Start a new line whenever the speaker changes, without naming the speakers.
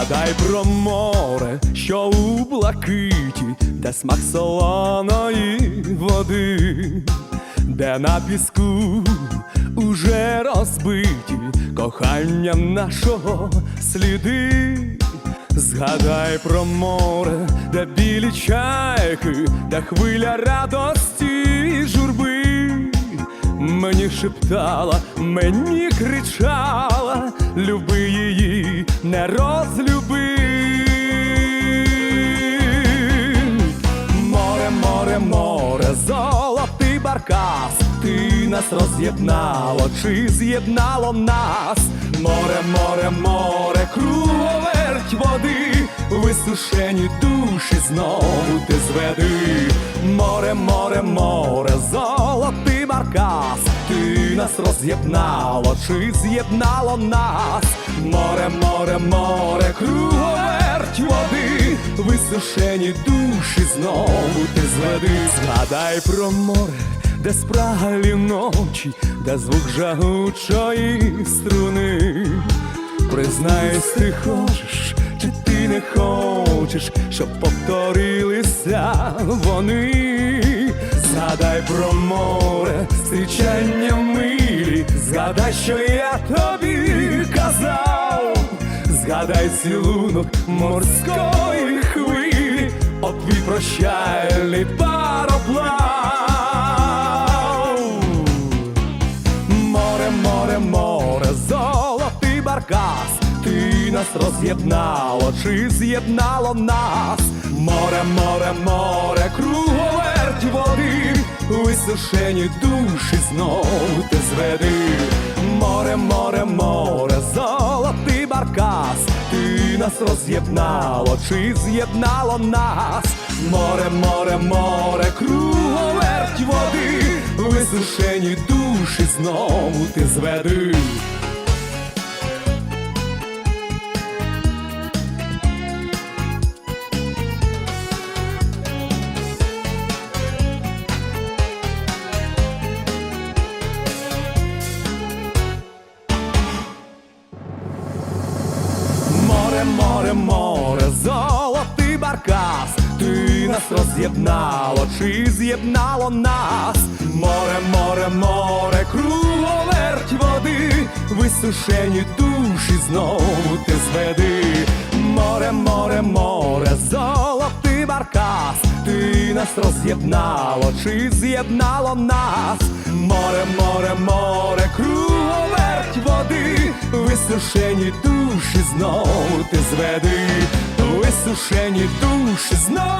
Згадай про море, що у блакиті, де смак солоної води, де на піску уже розбиті кохання нашого сліди. Згадай про море, де білі чайки, де хвиля радості і журби. Мені шептала, мені кричала, люби її, не розлюби. Море, море, море, золотий баркас, ти нас роз'єднало, чи з'єднало нас? Море, море, море, круговерть води, висушені душі знову ти зведи. Море, море, море, золотий баркас, нас роз'єднало, чи з'єднало нас? Море, море, море, круговерть води, висушені душі знову ти зведи. Згадай про море, де спраглі ночі, де звук жагучої струни. Признайсь, ти хочеш, чи ти не хочеш, щоб повторилися вони. Згадай про море, зустрічання згадай, що я тобі казав, згадай цілунок морської хвилі, от твій прощальний пароплав. Море, море, море, золотий баркас, ти нас роз'єднало, чи з'єднало нас? Море, море, море, води, висушені душі знову ти зведи. Море, море, море, золотий баркас, ти нас роз'єднало, чи з'єднало нас? Море, море, море, круговерть води, висушені душі знову ти зведи. Море, море, море, золотий баркас, ти нас роз'єднало, чи з'єднало нас? Море, море, море, круговерть води, висушені душі знову ти зведи. Море, море, море, золотий баркас, ти нас роз'єднало, чи з'єднало нас? Море, море, море, круговерть води, висушені душі знову ти зведи, висушені душі зведи.